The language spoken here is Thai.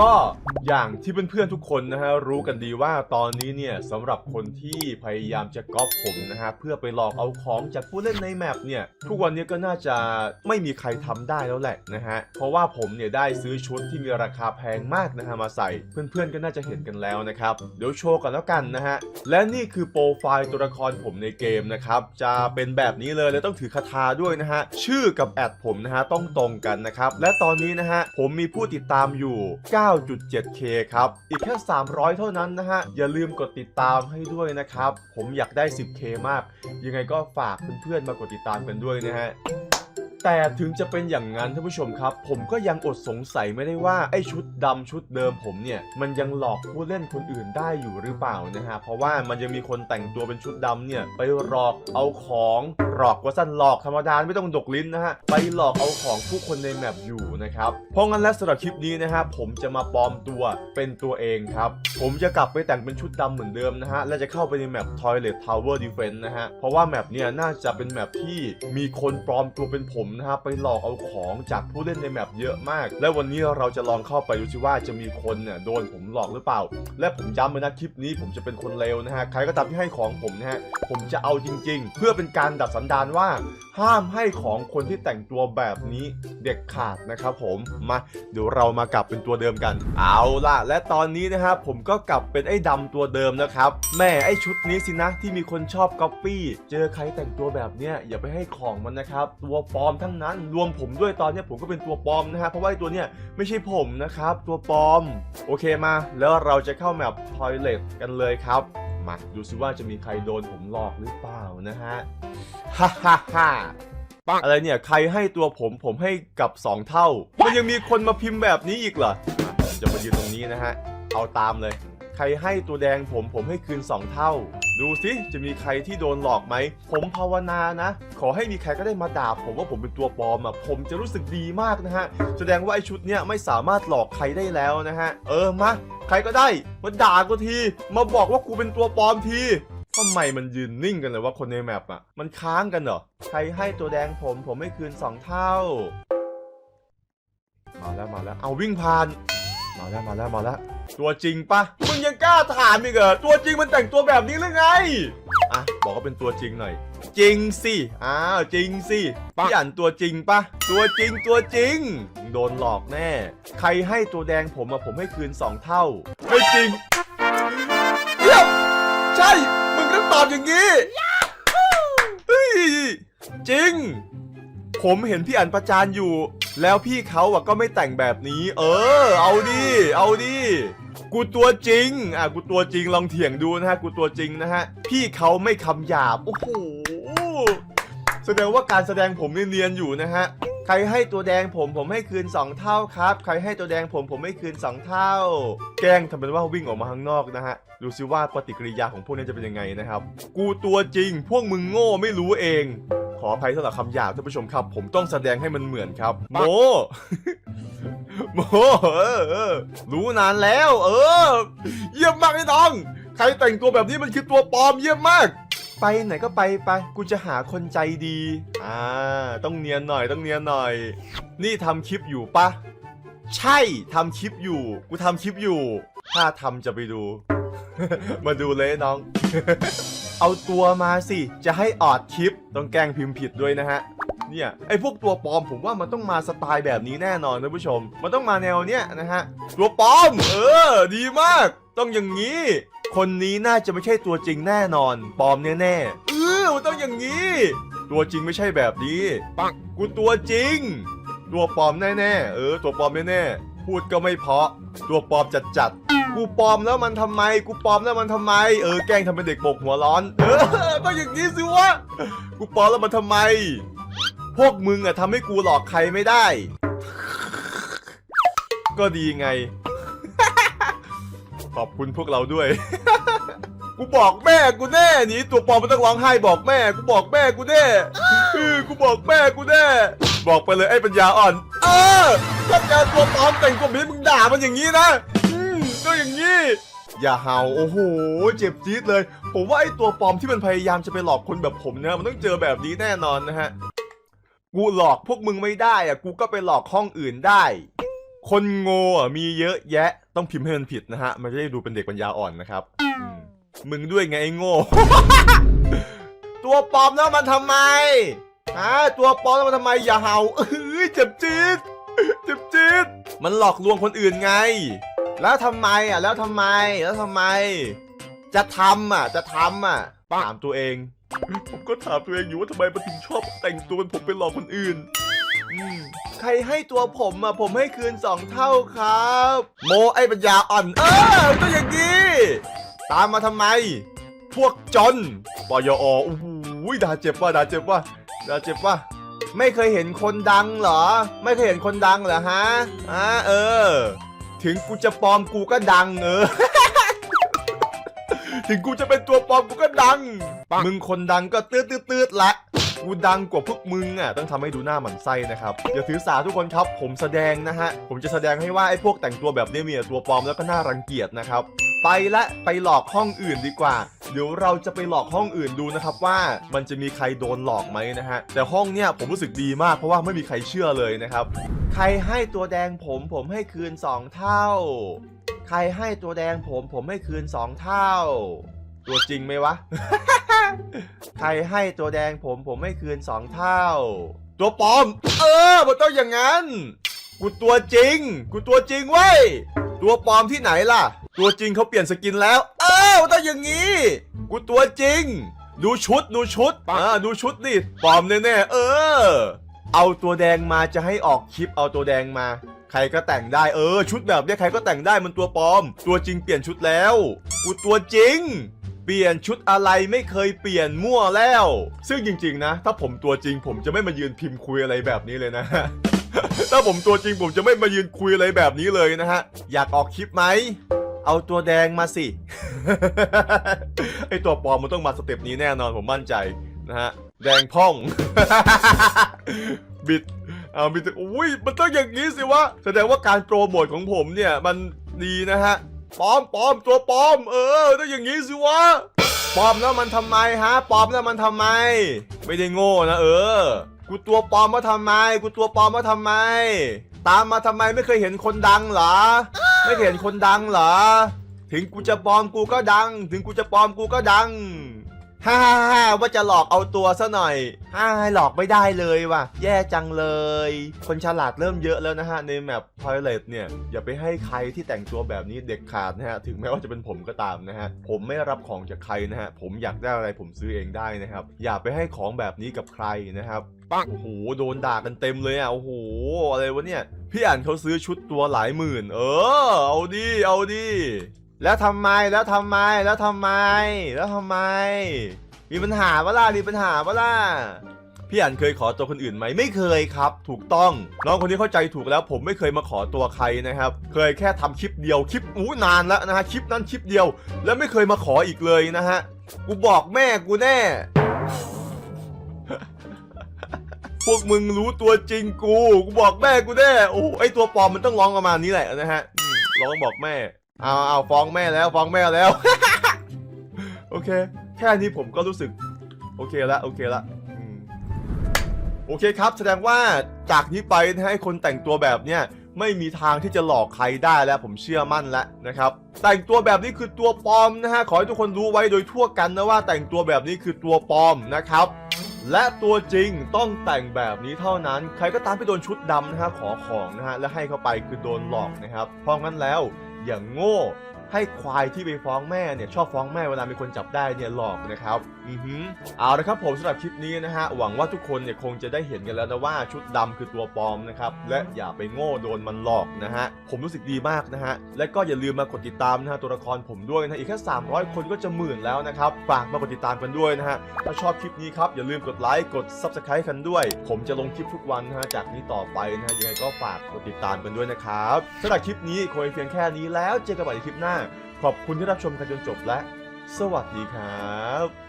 ก็อย่างที่เพื่อนๆทุกคนนะฮะรู้กันดีว่าตอนนี้เนี่ยสำหรับคนที่พยายามจะก๊อปผมนะฮะเพื่อไปหลอกเอาของจากผู้เล่นในแมปเนี่ยทุกวันนี้ก็น่าจะไม่มีใครทำได้แล้วแหละนะฮะเพราะว่าผมเนี่ยได้ซื้อชุดที่มีราคาแพงมากนะฮะมาใส่เพื่อนๆก็น่าจะเห็นกันแล้วนะครับเดี๋ยวโชว์กันแล้วกันนะฮะและนี่คือโปรไฟล์ตัวละครผมในเกมนะครับจะเป็นแบบนี้เลยและต้องถือคาถาด้วยนะฮะชื่อกับแอดผมนะฮะต้องตรงกันนะครับและตอนนี้นะฮะผมมีผู้ติดตามอยู่ 9.7k ครับ อีกแค่ 300 เท่านั้นนะฮะ อย่าลืมกดติดตามให้ด้วยนะครับ ผมอยากได้ 10k มาก ยังไงก็ฝากเพื่อนๆมากดติดตามกันด้วยนะฮะ แต่ถึงจะเป็นอย่างนั้นท่านผู้ชมครับ ผมก็ยังอดสงสัยไม่ได้ว่าไอ้ชุดดำชุดเดิมผมเนี่ย มันยังหลอกผู้เล่นคนอื่นได้อยู่หรือเปล่านะฮะเพราะว่ามันยังมีคนแต่งตัวเป็นชุดดำเนี่ย ไปหลอกเอาของหลอกว่าสั้นหลอกธรรมดาไม่ต้องดกลิ้นนะฮะไปหลอกเอาของผู้คนในแมปอยู่นะครับเพราะงั้นและสำหรับคลิปนี้นะฮะผมจะมาปลอมตัวเป็นตัวเองครับ ผมจะกลับไปแต่งเป็นชุดดำเหมือนเดิมนะฮะและจะเข้าไปในแมป Toilet Tower Defense นะฮะเพราะว่าแมปเนี่ยน่าจะเป็นแมปที่มีคนปลอมตัวเป็นผมนะฮะไปหลอกเอาของจากผู้เล่นในแมปเยอะมาก และวันนี้เราจะลองเข้าไปดูสิว่าจะมีคนเนี่ยโดนผมหลอกหรือเปล่า และผมย้ำเลยนะคลิปนี้ผมจะเป็นคนเลวนะฮะใครก็ตามที่ให้ของผมนะฮะผมจะเอาจริง ๆ เพื่อเป็นการดัดสันดานว่า ห้ามให้ของคนที่แต่งตัวแบบนี้เด็กขาดนะครับผมมาเดี๋ยวเรามากลับเป็นตัวเดิมกัน เอาล่ะ และตอนนี้นะครับผมก็กลับเป็นไอ้ดำตัวเดิมนะครับแม่ไอ้ชุดนี้สินะที่มีคนชอบก๊อปปี้เจอใครแต่งตัวแบบเนี้ยอย่าไปให้ของมันนะครับตัวปลอมทั้งนั้น รวมผมด้วยตอนเนี้ยผมก็เป็นตัวปลอมนะฮะเพราะว่าไอ้ตัวเนี้ยไม่ใช่ผมนะครับ ตัวปลอม โอเคมา แล้วเราจะเข้าแมปทอยเลทกันเลยครับมาดูซิว่าจะมีใครโดนผมหลอกหรือเปล่านะฮะฮ่าฮ่าฮ่าอะไรเนี่ยใครให้ตัวผมผมให้กับ 2 เท่า มันยังมีคนมาพิมพ์แบบนี้อีกเหรอมาผมจะมายืนตรงนี้นะฮะ เอาตามเลย ใครให้ตัวแดงผมผมให้คืน 2 เท่า ดูสิจะมีใครที่โดนหลอกไหม ผมภาวนานะ ขอให้มีใครก็ได้มาด่าผมว่าผมเป็นตัวปลอมอะผมจะรู้สึกดีมากนะฮะ แสดงว่าไอชุดเนี้ยไม่สามารถหลอกใครได้แล้วนะฮะ เออมาใครก็ได้มาด่ากูที มาบอกว่ากูเป็นตัวปลอมทีทำไมมันยืนนิ่งกันเลยว่าคนในแมปอะ มันค้างกันเหรอ ใครให้ตัวแดงผมผมไม่คืนสองเท่า มาแล้วมาแล้ว เอาวิ่งผ่าน มาแล้วมาแล้วมาแล้วตัวจริงปะมึงยังกล้าถามอีกเหรอตัวจริงมันแต่งตัวแบบนี้หรือไงอะบอกว่าเป็นตัวจริงหน่อย จริงสิอ้าวจริงสิพี่อ่านตัวจริงปะตัวจริงตัวจริง โดนหลอกแน่ ใครให้ตัวแดงผมอะผมให้คืนสองเท่าไม่จริงเยี่ยมใช่ มึงต้องตอบอย่างนี้เฮ้ยจริง ผมเห็นพี่อันประจานอยู่ แล้วพี่เขาอะก็ไม่แต่งแบบนี้ เออ เอาดิ เอาดิ กูตัวจริง อะ กูตัวจริงลองเถียงดูนะฮะ กูตัวจริงนะฮะ พี่เขาไม่คำหยาบ โอ้โห แสดงว่าการแสดงผมเนียนๆอยู่นะฮะ ใครให้ตัวแดงผมผมให้คืน 2 เท่าครับ ใครให้ตัวแดงผมผมให้คืน 2 เท่า แกล้งทำเป็นว่าวิ่งออกมาข้างนอกนะฮะ ดูซิว่าปฏิกิริยาของพวกนี้จะเป็นยังไงนะครับ กูตัวจริง พวกมึงโง่ไม่รู้เอง ขออภัยสำหรับคำหยาบท่านผู้ชมครับ ผมต้องแสดงให้มันเหมือนครับ โม โมเออเออรู้นานแล้ว เออ เยี่ยมมากไอ้น้อง ใครแต่งตัวแบบนี้มันคือตัวปลอมเยี่ยมมาก ไปไหนก็ไปไป กูจะหาคนใจดี อ่า ต้องเนียนหน่อยต้องเนียนหน่อย นี่ทำคลิปอยู่ปะ ใช่ทำคลิปอยู่ กูทำคลิปอยู่ ถ้าทำจะไปดู มาดูเลยน้อง เอาตัวมาสิ จะให้ออดคลิป ต้องแกล้งพิมพ์ผิดด้วยนะฮะ เนี่ยไอพวกตัวปลอมผมว่ามันต้องมาสไตล์แบบนี้แน่นอนนะผู้ชม มันต้องมาแนวเนี้ยนะฮะ ตัวปลอม เออ ดีมาก ต้องอย่างนี้ คนนี้น่าจะไม่ใช่ตัวจริงแน่นอน ปลอมแน่ๆ เออมันต้องอย่างนี้ ตัวจริงไม่ใช่แบบนี้ปักกูตัวจริง ตัวปลอมแน่ๆ เออ ตัวปลอมแน่ๆ พูดก็ไม่เพาะ ตัวปลอมจัดๆ กูปลอมแล้วมันทำไม กูปลอมแล้วมันทำไม เออ แกล้งทำเป็นเด็กบกหัวร้อน เออ ก็อย่างนี้สิวะ กูปลอมแล้วมันทำไม พวกมึงอะทำให้กูหลอกใครไม่ได้ ก็ดีไง ขอบคุณพวกเราด้วยกูบอกแม่กูแน่นีตัวปลอมมันต้องร้องไห้บอกแม่ กูบอกแม่กูแน่กูบอกแม่กูแน่ บอกไปเลยไอ้ปัญญาอ่อน เออถ้าเจอตัวปลอมแต่งตัวแบบนี้มึงด่ามันอย่างนี้นะ อืมก็อย่างนี้ อย่าเห่าโอ้โห เจ็บจี๊ดเลย ผมว่าไอ้ตัวปลอมที่มันพยายามจะไปหลอกคนแบบผมเนี่ยมันต้องเจอแบบนี้แน่นอนนะฮะ กูหลอกพวกมึงไม่ได้อะกูก็ไปหลอกห้องอื่นได้ คนโง่อะมีเยอะแยะ ต้องพิมพ์ให้มันผิดนะฮะ มันจะได้ดูเป็นเด็กปัญญาอ่อนนะครับอืมมึงด้วยไงไอ้โง่ ตัวปลอมแล้วมันทำไม ฮะตัวปลอมมันทำไมอย่าเห่าเอ้ยเจ็บจี๊ดเจ็บจี๊ดมันหลอกลวงคนอื่นไง แล้วทำไมอะ แล้วทำไมแล้วทำไม จะทำอะ จะทำอะถามตัวเอง ผมก็ถามตัวเองอยู่ว่าทำไมมันถึงชอบแต่งตัวเป็นผมไปหลอกคนอื่นใครให้ตัวผมอะผมให้คืนสองเท่าครับ โมไอ้ปัญญาอ่อน เออก็อย่างนี้ตามมาทำไม พวกจนปยอโอ้โหด่าเจ็บว่ะด่าเจ็บว่ะ ด่าเจ็บว่ะไม่เคยเห็นคนดังเหรอ ไม่เคยเห็นคนดังเหรอฮะอ่าเออ ถึงกูจะปลอมกูก็ดังเออ ถึงกูจะเป็นตัวปลอมกูก็ดัง มึงคนดังก็ตืดตืดตืดๆๆละกูดังกว่าพวกมึงอะต้องทำให้ดูหน้าหมันไส้นะครับอย่าถือสาทุกคนครับผมแสดงนะฮะ ผมจะแสดงให้ว่าไอ้พวกแต่งตัวแบบนี้มีแต่ตัวปลอมแล้วก็น่ารังเกียจนะครับ ไปละไปหลอกห้องอื่นดีกว่า เดี๋ยวเราจะไปหลอกห้องอื่นดูนะครับว่ามันจะมีใครโดนหลอกไหมนะฮะแต่ห้องเนี้ยผมรู้สึกดีมากเพราะว่าไม่มีใครเชื่อเลยนะครับ ใครให้ตัวแดงผมผมให้คืนสองเท่า ใครให้ตัวแดงผมผมให้คืนสองเท่า ตัวจริงไหมวะ ใครให้ตัวแดงผมผมให้คืนสองเท่า ตัวปลอม เออมันต้องอย่างนั้น กูตัวจริง กูตัวจริงเว้ยตัวปลอมที่ไหนล่ะ ตัวจริงเขาเปลี่ยนสกินแล้วเออมันต้องอย่างนี้ กูตัวจริง ดูชุดดูชุดอ่าดูชุดดิปลอมแน่ๆเออ เอาตัวแดงมาจะให้ออกคลิปเอาตัวแดงมา ใครก็แต่งได้เออ ชุดแบบเนี้ยใครก็แต่งได้มันตัวปลอม ตัวจริงเปลี่ยนชุดแล้ว กูตัวจริงเปลี่ยนชุดอะไรไม่เคยเปลี่ยนมั่วแล้ว ซึ่งจริง ๆ นะ ถ้าผมตัวจริงผมจะไม่มายืนพิมพ์คุยอะไรแบบนี้เลยนะ ถ้าผมตัวจริงผมจะไม่มายืนคุยอะไรแบบนี้เลยนะฮะ อยากออกคลิปไหม เอาตัวแดงมาสิ ไอตัวปลอมมันต้องมาสเต็ปนี้แน่นอนผมมั่นใจนะฮะ แดงพ่อง บิด เอาบิด อุ้ย มันต้องอย่างนี้สิวะ แสดงว่าการโปรโมทของผมเนี่ย มันดีนะฮะปลอมปลอมตัวปลอม เออ ต้องอย่างนี้สิวะปลอมแล้วมันทำไมฮะปลอมแล้วมันทำไม ไม่ได้โง่นะเออ กูตัวปลอมมาทำไม กูตัวปลอมมาทำไม ตามมาทำไมไม่เคยเห็นคนดังเหรอ ไม่เคยเห็นคนดังเหรอ ถึงกูจะปลอมกูก็ดัง ถึงกูจะปลอมกูก็ดัง ฮ่าฮ่าฮ่าว่าจะหลอกเอาตัวซะหน่อยฮ่าหลอกไม่ได้เลยว่ะ แย่จังเลย คนฉลาดเริ่มเยอะแล้วนะฮะ ในแมป Toilet เนี่ย อย่าไปให้ใครที่แต่งตัวแบบนี้เด็กขาดนะฮะ ถึงแม้ว่าจะเป็นผมก็ตามนะฮะ ผมไม่รับของจากใครนะฮะ ผมอยากได้อะไรผมซื้อเองได้นะครับ อย่าไปให้ของแบบนี้กับใครนะครับโอ้โห โดนด่ากันเต็มเลยอะ โอ้โห อะไรวะเนี่ย พี่อ่านเขาซื้อชุดตัวหลายหมื่น เออ เอาดิ เอาดิ แล้วทำไมแล้วทำไมแล้วทำไม แล้วทำไม มีปัญหาปะล่ะมีปัญหาปะล่ะพี่อ่านเคยขอตัวคนอื่นไหมไม่เคยครับ ถูกต้องน้องคนนี้เข้าใจถูกแล้ว ผมไม่เคยมาขอตัวใครนะครับ เคยแค่ทำคลิปเดียวคลิปอู้นานแล้วนะฮะคลิปนั้นคลิปเดียว แล้วไม่เคยมาขออีกเลยนะฮะกูบอกแม่กูแน่ พวกมึงรู้ตัวจริงกูกูบอกแม่กูแน่โอ้ไอตัวปลอมมันต้องร้องประมาณนี้แหละนะฮะร้องบอกแม่ เอาเอาฟ้องแม่แล้วฟ้องแม่แล้ว โอเค แค่นี้ผมก็รู้สึก โอเคละโอเคละอืมโอเคครับ แสดงว่าจากนี้ไปนะฮะไอ้คนแต่งตัวแบบเนี้ยไม่มีทางที่จะหลอกใครได้แล้วผมเชื่อมั่นแล้วนะครับ แต่งตัวแบบนี้คือตัวปลอมนะฮะขอให้ทุกคนรู้ไว้โดยทั่วกันนะว่าแต่งตัวแบบนี้คือตัวปลอมนะครับ และตัวจริงต้องแต่งแบบนี้เท่านั้น ใครก็ตามที่โดนชุดดำนะฮะขอของนะฮะและให้เข้าไปคือโดนหลอกนะครับเพราะงั้นแล้ว อย่างโง่ ให้ควายที่ไปฟ้องแม่เนี่ยชอบฟ้องแม่เวลามีคนจับได้เนี่ยหลอกนะครับอือหือเอาละครับผมสำหรับคลิปนี้นะฮะหวังว่าทุกคนเนี่ยคงจะได้เห็นกันแล้วนะว่าชุดดำคือตัวปลอมนะครับและอย่าไปโง่โดนมันหลอกนะฮะผมรู้สึกดีมากนะฮะและก็อย่าลืมมากดติดตามนะฮะตัวละครผมด้วยนะอีกแค่300 คนก็จะหมื่นแล้วนะครับฝากมากดติดตามกันด้วยนะฮะถ้าชอบคลิปนี้ครับอย่าลืมกดไลค์กด subscribe กันด้วย ผมจะลงคลิปทุกวันนะฮะจากนี้ต่อไปนะฮะยังไงก็ฝากกดติดตามกันด้วยนะครับสำหรับคลิปนี้คงเพียงแค่นี้แล้วเจอกันใหม่ในคลิปหน้า ขอบคุณที่รับชมกันจนจบและ สวัสดีครับ